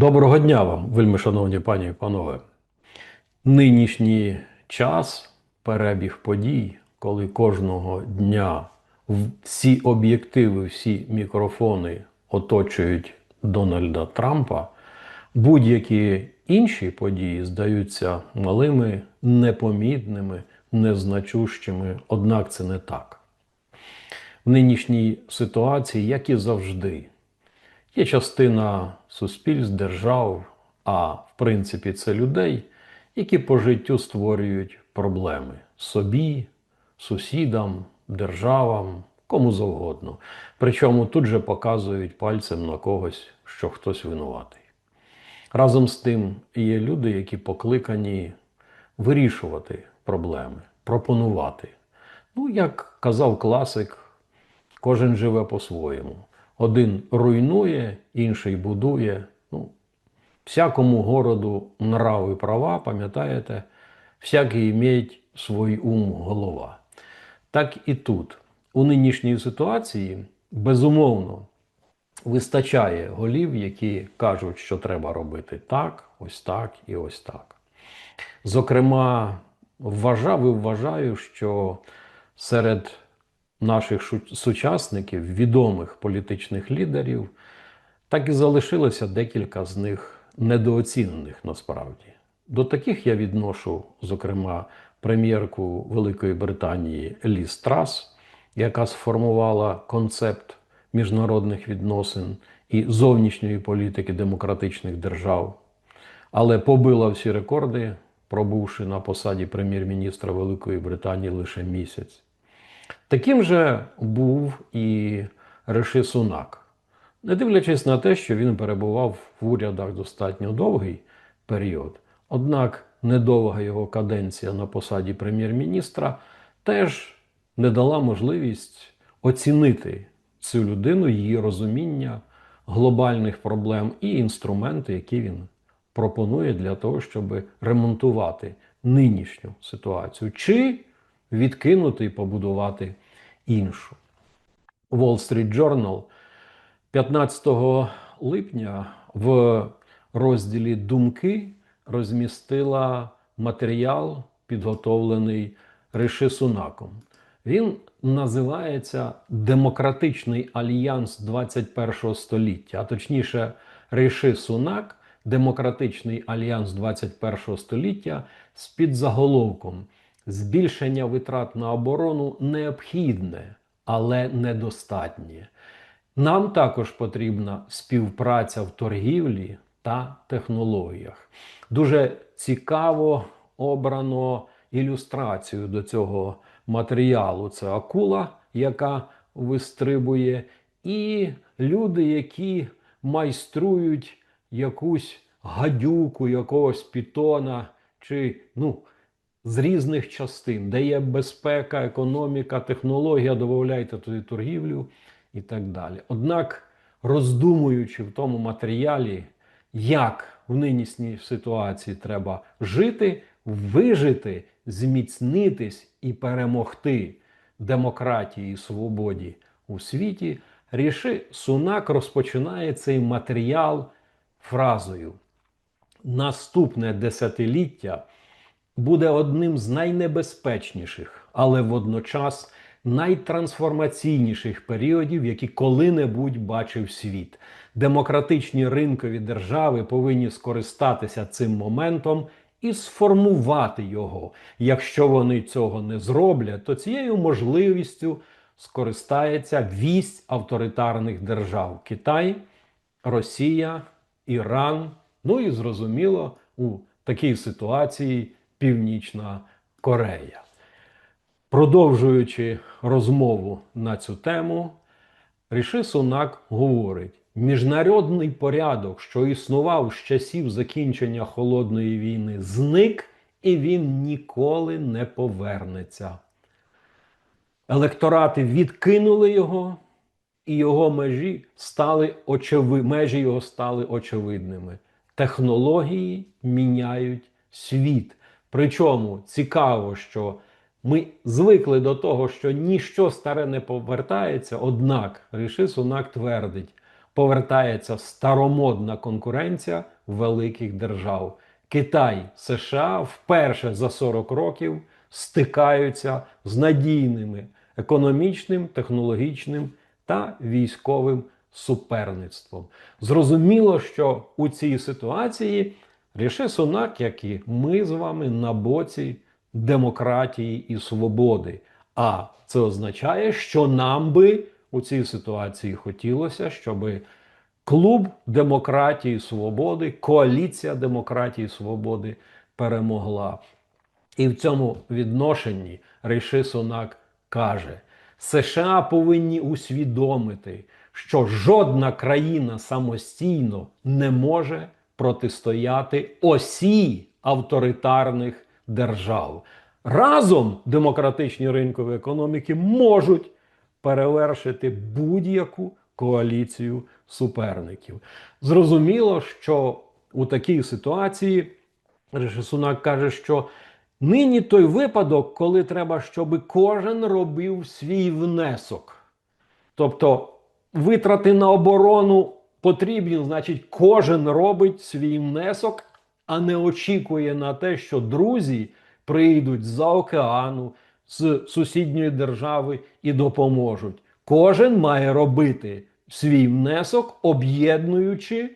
Доброго дня вам, вельми шановні пані і панове. Нинішній час, перебіг подій, коли кожного дня всі об'єктиви, всі мікрофони оточують Дональда Трампа, будь-які інші події здаються малими, непомітними, незначущими, однак це не так. В нинішній ситуації, як і завжди, Є частина суспільств, держав, а в принципі це людей, які по життю створюють проблеми собі, сусідам, державам, кому завгодно. Причому тут же показують пальцем на когось, що хтось винуватий. Разом з тим є люди, які покликані вирішувати проблеми, пропонувати. Ну, як казав класик, Кожен живе по-своєму. Один руйнує, інший будує. Ну, всякому городу нрави права, пам'ятаєте, всякий імеють свій ум голова. Так і тут. У нинішній ситуації, безумовно, вистачає голів, які кажуть, що треба робити так, ось так і ось так. Зокрема, вважав і вважаю, що серед наших сучасників, відомих політичних лідерів, так і залишилося декілька з них недооцінених насправді. До таких я відношу, зокрема, прем'єрку Великої Британії Ліз Трас, яка сформувала концепт міжнародних відносин і зовнішньої політики демократичних держав, але побила всі рекорди, пробувши на посаді прем'єр-міністра Великої Британії лише місяць. Таким же був і Риши Сунак. Не дивлячись на те, що він перебував в урядах достатньо довгий період, однак недовга його каденція на посаді прем'єр-міністра теж не дала можливість оцінити цю людину, її розуміння глобальних проблем і інструменти, які він пропонує для того, щоб ремонтувати нинішню ситуацію, чи відкинути і побудувати іншу. Wall Street Journal 15 липня в розділі Думки розмістила матеріал, підготовлений Риши Сунаком. Він називається Демократичний альянс 21 століття, а точніше, Риши Сунак, Демократичний альянс 21 століття з підзаголовком Збільшення витрат на оборону необхідне, але недостатнє. Нам також потрібна співпраця в торгівлі та технологіях. Дуже цікаво обрано ілюстрацію до цього матеріалу. Це акула, яка вистрибує, і люди, які майструють якусь гадюку, якогось пітона, чи ну, з різних частин, де є безпека, економіка, технологія, додавайте туди торгівлю і так далі. Однак, роздумуючи в тому матеріалі, як в нинішній ситуації треба жити, вижити, зміцнитись і перемогти демократії і свободі у світі, Ріши Сунак розпочинає цей матеріал фразою: Наступне десятиліття буде одним з найнебезпечніших, але водночас найтрансформаційніших періодів, які коли-небудь бачив світ. Демократичні ринкові держави повинні скористатися цим моментом і сформувати його. Якщо вони цього не зроблять, то цією можливістю скористається вість авторитарних держав Китай, Росія, Іран, ну і зрозуміло, у такій ситуації Північна Корея. Продовжуючи розмову на цю тему, Ріши Сунак говорить: міжнародний порядок, що існував з часів закінчення холодної війни, зник і він ніколи не повернеться. Електорати відкинули його, і його межі стали очеви... межі його стали очевидними. Технології міняють світ. Причому цікаво, що ми звикли до того, що ніщо старе не повертається, однак Ріши Сунак твердить: повертається старомодна конкуренція великих держав. Китай, США вперше за 40 років стикаються з надійними економічним, технологічним та військовим суперництвом. Зрозуміло, що у цій ситуації Ріши Сунак, як і ми з вами, на боці демократії і свободи. А це означає, що нам би у цій ситуації хотілося, щоб клуб демократії і свободи, коаліція демократії і свободи перемогла. І в цьому відношенні Рейши Сунак каже: США повинні усвідомити, що жодна країна самостійно не може протистояти осі авторитарних держав. Разом демократичні ринкові економіки можуть перевершити будь-яку коаліцію суперників. Зрозуміло, що у такій ситуації Риши Сунак каже, що нині той випадок, коли треба, щоб кожен робив свій внесок. Тобто витрати на оборону потрібні, значить, кожен робить свій внесок, а не очікує на те, що друзі прийдуть з-за океану, з сусідньої держави і допоможуть. Кожен має робити свій внесок, об'єднуючи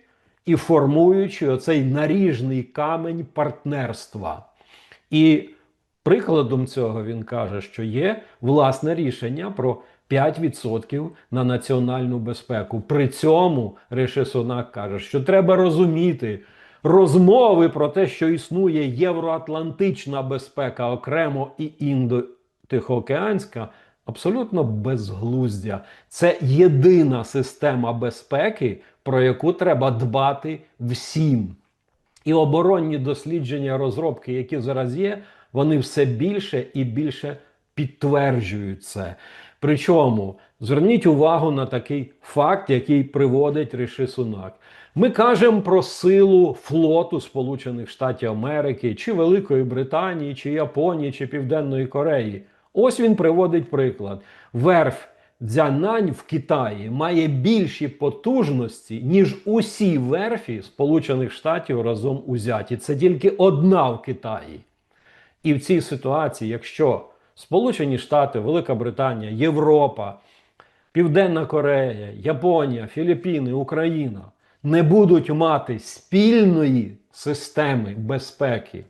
і формуючи оцей наріжний камень партнерства. І прикладом цього він каже, що є власне рішення про 5% на національну безпеку. При цьому Риши Сунак каже, що треба розуміти розмови про те, що існує євроатлантична безпека окремо і індо-тихоокеанська, абсолютно безглуздя. Це єдина система безпеки, про яку треба дбати всім. І оборонні дослідження, розробки, які зараз є, вони все більше і більше підтверджують це. Причому зверніть увагу на такий факт, який приводить Риши Сунак. Ми кажемо про силу флоту Сполучених Штатів Америки, чи Великої Британії, чи Японії, чи Південної Кореї. Ось він приводить приклад. Верф Дзянань в Китаї має більші потужності, ніж усі верфі Сполучених Штатів разом узяті. Це тільки одна в Китаї. І в цій ситуації, якщо Сполучені Штати, Велика Британія, Європа, Південна Корея, Японія, Філіппіни, Україна не будуть мати спільної системи безпеки,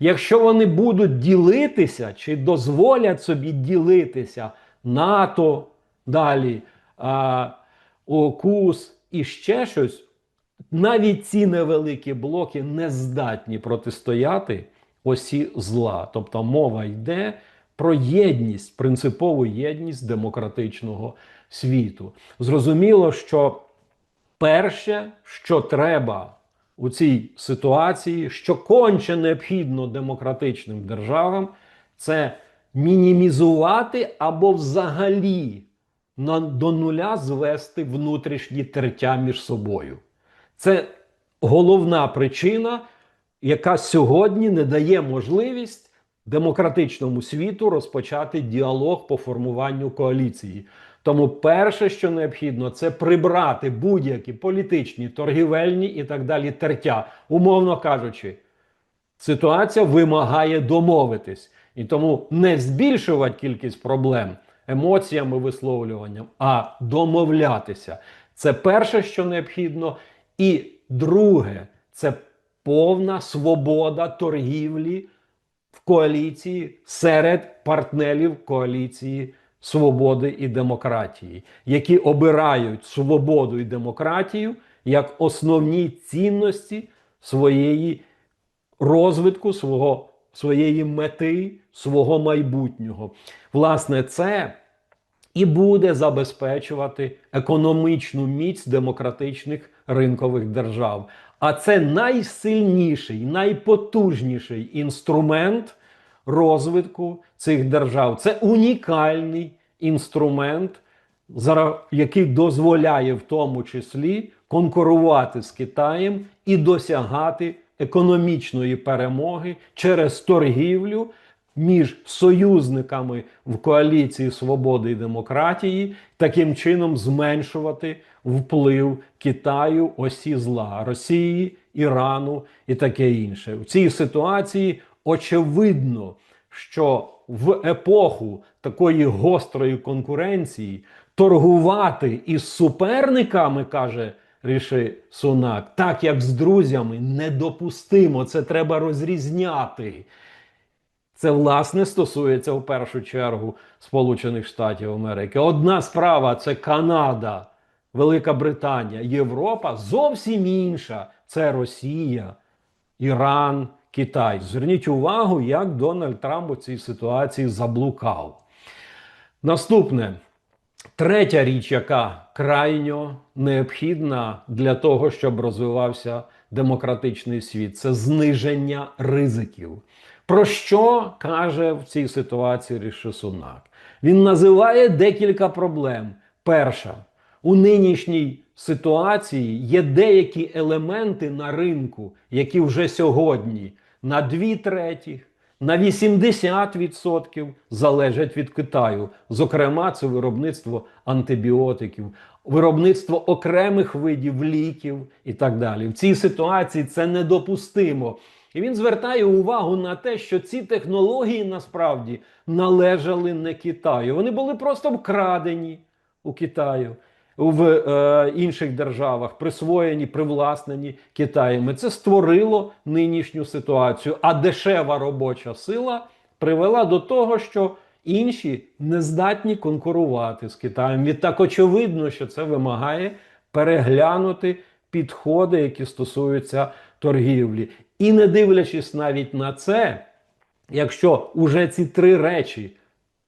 якщо вони будуть ділитися чи дозволять собі ділитися НАТО далі, а, ОКУС і ще щось, навіть ці невеликі блоки не здатні протистояти осі зла. Тобто мова йде про єдність, принципову єдність демократичного світу. Зрозуміло, що перше, що треба у цій ситуації, що конче необхідно демократичним державам, це мінімізувати або взагалі на, до нуля звести внутрішні тертя між собою. Це головна причина, яка сьогодні не дає можливість демократичному світу розпочати діалог по формуванню коаліції. Тому перше, що необхідно, це прибрати будь-які політичні, торгівельні і так далі тертя, умовно кажучи. Ситуація вимагає домовитись. І тому не збільшувати кількість проблем емоціями, висловлюванням, а домовлятися. Це перше, що необхідно. І друге, це повна свобода торгівлі в коаліції серед партнерів коаліції свободи і демократії, які обирають свободу і демократію як основні цінності своєї розвитку, свого, своєї мети, свого майбутнього. Власне, це і буде забезпечувати економічну міць демократичних ринкових держав. А це найсильніший, найпотужніший інструмент розвитку цих держав. Це унікальний інструмент, який дозволяє в тому числі конкурувати з Китаєм і досягати економічної перемоги через торгівлю між союзниками в коаліції свободи і демократії, таким чином зменшувати вплив Китаю, осі зла Росії, Ірану і таке інше. В цій ситуації очевидно, що в епоху такої гострої конкуренції торгувати із суперниками, каже Ріши Сунак, так як з друзями, недопустимо. Це треба розрізняти. Це власне стосується в першу чергу Сполучених Штатів Америки. Одна справа це Канада, Велика Британія, Європа зовсім інша. Це Росія, Іран, Китай. Зверніть увагу, як Дональд Трамп у цій ситуації заблукав. Наступне. Третя річ, яка крайньо необхідна для того, щоб розвивався демократичний світ, це зниження ризиків. Про що каже в цій ситуації Ріши Сунак? Він називає декілька проблем. Перша, у нинішній ситуації є деякі елементи на ринку, які вже сьогодні на дві третіх, на 80% залежать від Китаю. Зокрема, це виробництво антибіотиків, виробництво окремих видів ліків і так далі. В цій ситуації це недопустимо. І він звертає увагу на те, що ці технології насправді належали не Китаю. Вони були просто вкрадені у Китаю. В е, інших державах присвоєні, привласнені Китаєм. І Це створило нинішню ситуацію. А дешева робоча сила привела до того, що інші не здатні конкурувати з Китаєм. Відтак очевидно, що це вимагає переглянути підходи, які стосуються торгівлі. І не дивлячись навіть на це, якщо уже ці три речі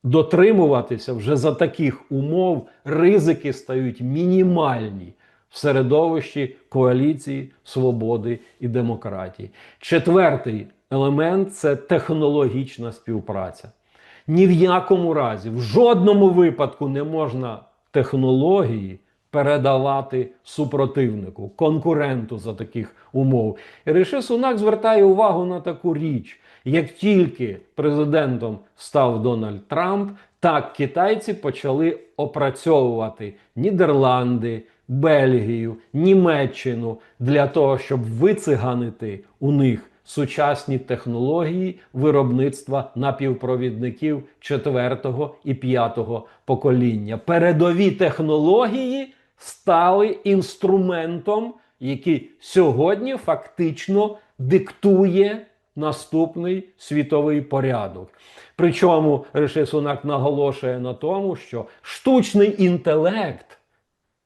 дотримуватися вже за таких умов, ризики стають мінімальні в середовищі коаліції, свободи і демократії. Четвертий елемент це технологічна співпраця. Ні в якому разі, в жодному випадку не можна технології передавати супротивнику, конкуренту за таких умов. І Риши Сунак звертає увагу на таку річ. Як тільки президентом став Дональд Трамп, так китайці почали опрацьовувати Нідерланди, Бельгію, Німеччину для того, щоб вициганити у них сучасні технології виробництва напівпровідників четвертого і п'ятого покоління. Передові технології стали інструментом, який сьогодні фактично диктує наступний світовий порядок. Причому Риши Сунак наголошує на тому, що штучний інтелект,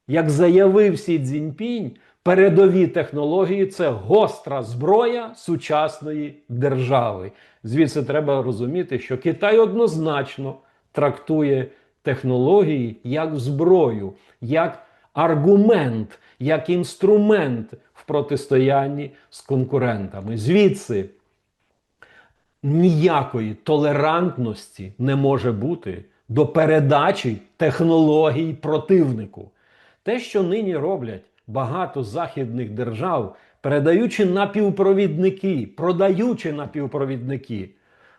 як заявив Сі Цзіньпінь, передові технології це гостра зброя сучасної держави. Звідси треба розуміти, що Китай однозначно трактує технології як зброю, як аргумент, як інструмент в протистоянні з конкурентами. Звідси ніякої толерантності не може бути до передачі технологій противнику. Те, що нині роблять багато західних держав, передаючи напівпровідники, продаючи напівпровідники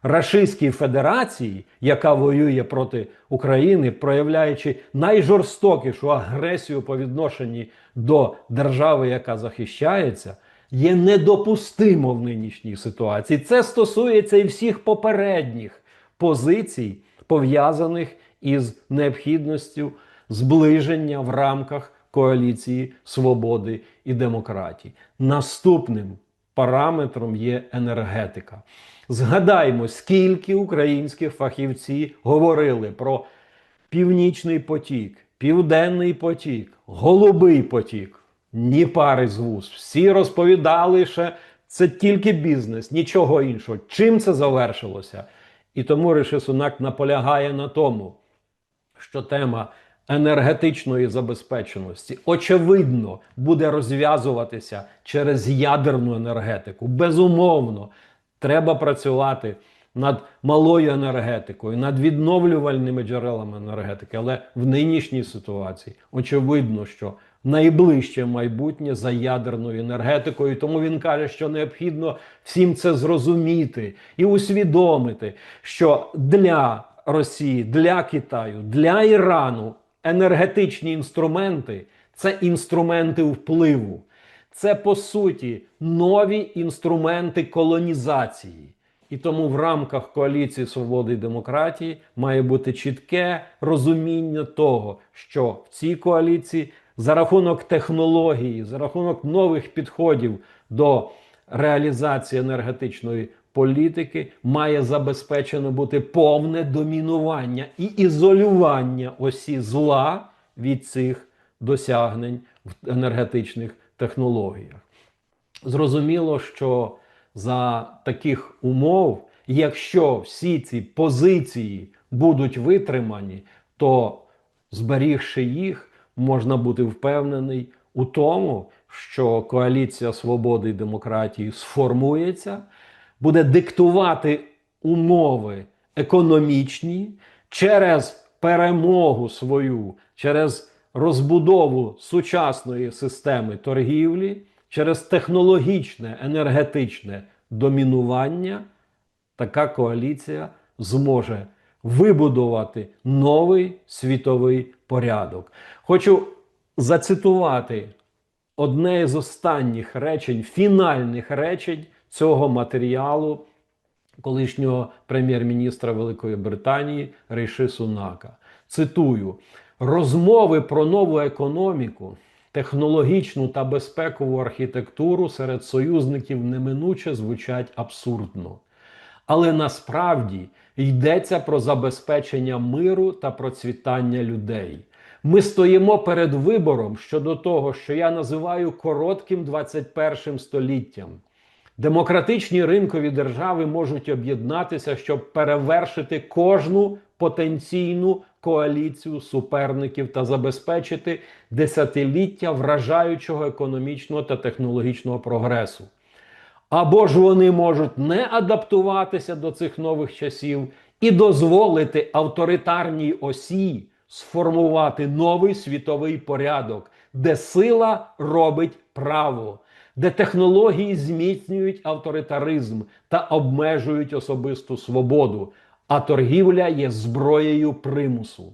Рашистській Федерації, яка воює проти України, проявляючи найжорстокішу агресію по відношенні до держави, яка захищається, є недопустимо в нинішній ситуації. Це стосується і всіх попередніх позицій, пов'язаних із необхідністю зближення в рамках коаліції свободи і демократії. Наступним параметром є енергетика. Згадаймо, скільки українських фахівці говорили про Північний потік, Південний потік, Голубий потік. Ні пари з вуз. Всі розповідали, що це тільки бізнес, нічого іншого. Чим це завершилося? І тому Риши Сунак наполягає на тому, що тема енергетичної забезпеченості очевидно буде розв'язуватися через ядерну енергетику. Безумовно, треба працювати над малою енергетикою, над відновлювальними джерелами енергетики. Але в нинішній ситуації очевидно, що найближче майбутнє за ядерною енергетикою. Тому він каже, що необхідно всім це зрозуміти і усвідомити, що для Росії, для Китаю, для Ірану енергетичні інструменти це інструменти впливу, це по суті нові інструменти колонізації. І тому в рамках коаліції свободи і демократії має бути чітке розуміння того, що в цій коаліції за рахунок технології, за рахунок нових підходів до реалізації енергетичної політики має забезпечено бути повне домінування і ізолювання осі зла від цих досягнень в енергетичних технологіях. Зрозуміло, що за таких умов, якщо всі ці позиції будуть витримані, то зберігши їх, можна бути впевнений у тому, що коаліція свободи і демократії сформується, буде диктувати умови економічні через перемогу свою, через розбудову сучасної системи торгівлі, через технологічне енергетичне домінування, така коаліція зможе вибудувати новий світовий порядок. Хочу зацитувати одне з останніх речень, фінальних речень цього матеріалу колишнього прем'єр-міністра Великої Британії Рейши Сунака. Цитую: розмови про нову економіку, технологічну та безпекову архітектуру серед союзників неминуче звучать абсурдно. Але насправді йдеться про забезпечення миру та процвітання людей. Ми стоїмо перед вибором щодо того, що я називаю коротким 21 століттям. Демократичні ринкові держави можуть об'єднатися, щоб перевершити кожну потенційну коаліцію суперників та забезпечити десятиліття вражаючого економічного та технологічного прогресу. Або ж вони можуть не адаптуватися до цих нових часів і дозволити авторитарній осі сформувати новий світовий порядок, де сила робить право, де технології зміцнюють авторитаризм та обмежують особисту свободу, а торгівля є зброєю примусу.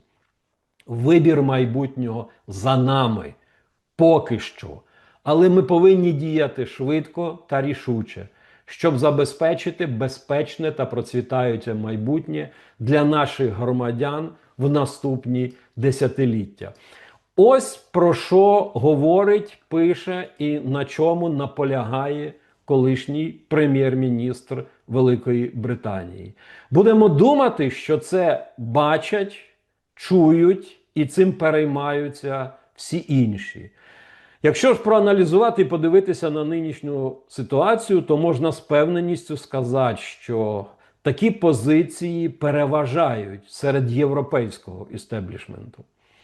Вибір майбутнього за нами поки що. Але ми повинні діяти швидко та рішуче, щоб забезпечити безпечне та процвітаюче майбутнє для наших громадян в наступні десятиліття. Ось про що говорить, пише і на чому наполягає колишній прем'єр-міністр Великої Британії. Будемо думати, що це бачать, чують і цим переймаються всі інші. Якщо ж проаналізувати і подивитися на нинішню ситуацію, то можна з певненістю сказати, що такі позиції переважають серед європейського істеблішменту,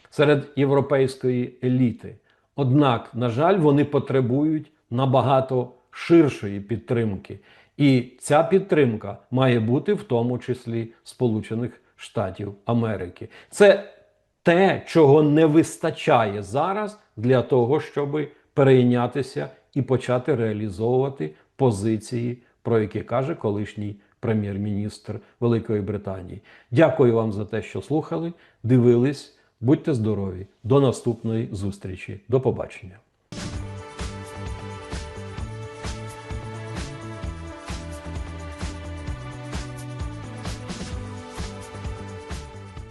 серед європейської еліти. Однак, на жаль, вони потребують набагато ширшої підтримки. І ця підтримка має бути в тому числі Сполучених Штатів Америки. Це те, чого не вистачає зараз для того, щоб перейнятися і почати реалізовувати позиції, про які каже колишній прем'єр-міністр Великої Британії. Дякую вам за те, що слухали, дивились. Будьте здорові! До наступної зустрічі. До побачення.